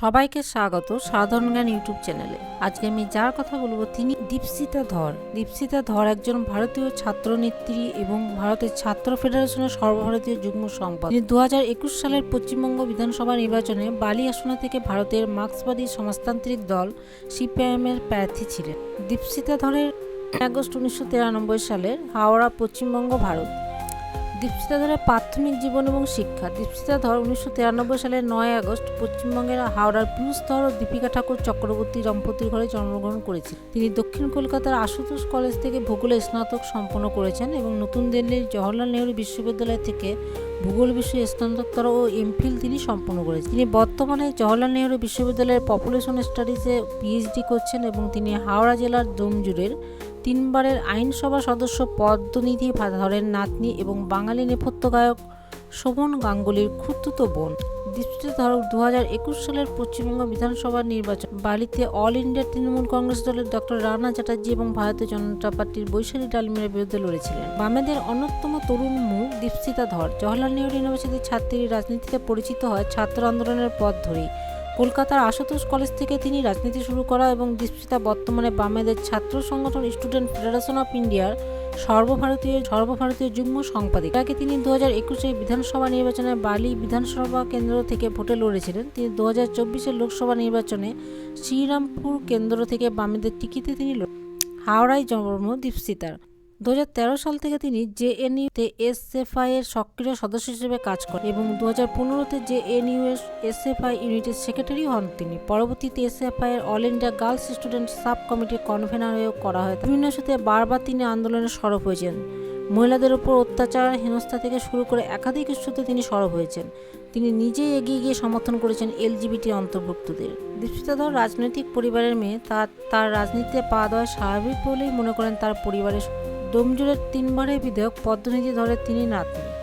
সবাইকে স্বাগত সাধারণ জ্ঞান ইউটিউব চ্যানেলে। আজকে আমি যার কথা বলব তিনি দীপসিতা ধর। দীপসিতা ধর একজন ভারতীয় ছাত্রনেত্রী এবং ভারতের ছাত্র ফেডারেশনের সর্বভারতীয় যুগ্ম সম্পাদক। তিনি দু হাজার একুশ সালের পশ্চিমবঙ্গ বিধানসভা নির্বাচনে বালি আসনা থেকে ভারতের মার্ক্সবাদী সমাজতান্ত্রিক দল সিপিআইএম এর প্রার্থী ছিলেন। দীপসিতা ধরের আগস্ট উনিশশো সালের হাওড়া পশ্চিমবঙ্গ ভারত। দীপশিতা ধরের প্রাথমিক জীবন এবং শিক্ষা। দীপশিতা ধর উনিশশো তিরানব্বই সালের নয় আগস্ট পশ্চিমবঙ্গের হাওড়ার পিয়ুষ ধর ও দীপিকা ঠাকুর চক্রবর্তী দম্পতির ঘরে জন্মগ্রহণ করেছেন। তিনি দক্ষিণ কলকাতার আশুতোষ কলেজ থেকে ভূগোলে স্নাতক সম্পন্ন করেছেন এবং নতুন দিল্লির জওহরলাল নেহরু বিশ্ববিদ্যালয় থেকে ভূগোল বিষয়ে স্নাতকোত্তর ও এমফিল তিনি সম্পন্ন করেছেন। তিনি বর্তমানে জওহরলাল নেহরু বিশ্ববিদ্যালয়ের পপুলেশন স্টাডিজে পিএইচডি করছেন এবং তিনি হাওড়া জেলার ডোমজুড়ের তিনবারের আইনসভা সদস্য পদ্মনিধি ধরেন নাতনি এবং বাঙালি নেপথ্য গায়ক শোভন গাঙ্গুলির খুর্তুতো বোন। দীপ্তি ধরক দু একুশ সালের পশ্চিমবঙ্গ বিধানসভা নির্বাচন বালিতে অল ইন্ডিয়া তৃণমূল কংগ্রেস দলের ডক্টর রানা চ্যাটার্জি এবং ভারতীয় জনতা পার্টির বৈশালী ডালমিয়ার বিরুদ্ধে লড়েছিলেন। বামেদের অন্যতম তরুণ মুখ দীপসিতা ধর। জওহরলাল নেহরু ইউনিভার্সিটির ছাত্রী, রাজনীতিতে পরিচিত হয় ছাত্র আন্দোলনের পথ ধরেই। কলকাতার আশুতোষ কলেজ থেকে তিনি রাজনীতি শুরু করা এবং দীপশিতা বর্তমানে বামেদের ছাত্র সংগঠন স্টুডেন্ট ফেডারেশন অফ ইন্ডিয়ার সর্বভারতীয় সর্বভারতীয় যুগ্ম সম্পাদক তাকে তিনি দু হাজার একুশে বিধানসভা নির্বাচনে বালি বিধানসভা কেন্দ্র থেকে ভোটে লড়েছিলেন। তিনি দু হাজার চব্বিশের লোকসভা নির্বাচনে শ্রীরামপুর কেন্দ্র থেকে বামেদের টিকিতে তিনি হাওড়ায় জন্ম দীপশিতার। দু হাজার তেরো সাল থেকে তিনি জে জেএনইউতে এসএফআই এর সক্রিয় সদস্য হিসেবে কাজ করেন এবং দু হাজার পনেরোতে জেএনইউ এর এসএফআই ইউনিটের সেক্রেটারি হন তিনি। পরবর্তীতে এসএফআই এর all India girls student sub কমিটির কনভেনার হয়েও করা হয়। বিভিন্ন ইস্যুতে বারবার তিনি আন্দোলনে সরব হয়েছেন। মহিলাদের উপর অত্যাচার, হেনস্থা থেকে শুরু করে একাধিক ইস্যুতে তিনি সরব হয়েছেন। তিনি নিজেই এগিয়ে গিয়ে সমর্থন করেছেন এলজিবিটি অন্তর্ভুক্তদের। দীপশিতা ধর রাজনৈতিক পরিবারের মেয়ে তার তার রাজনীতিতে পা দেওয়া স্বাভাবিক বলেই মনে করেন তার পরিবারের ডোমজুরের তিনবারের বিধায়ক পদ্মনীতি ধরে তিনি নাতনি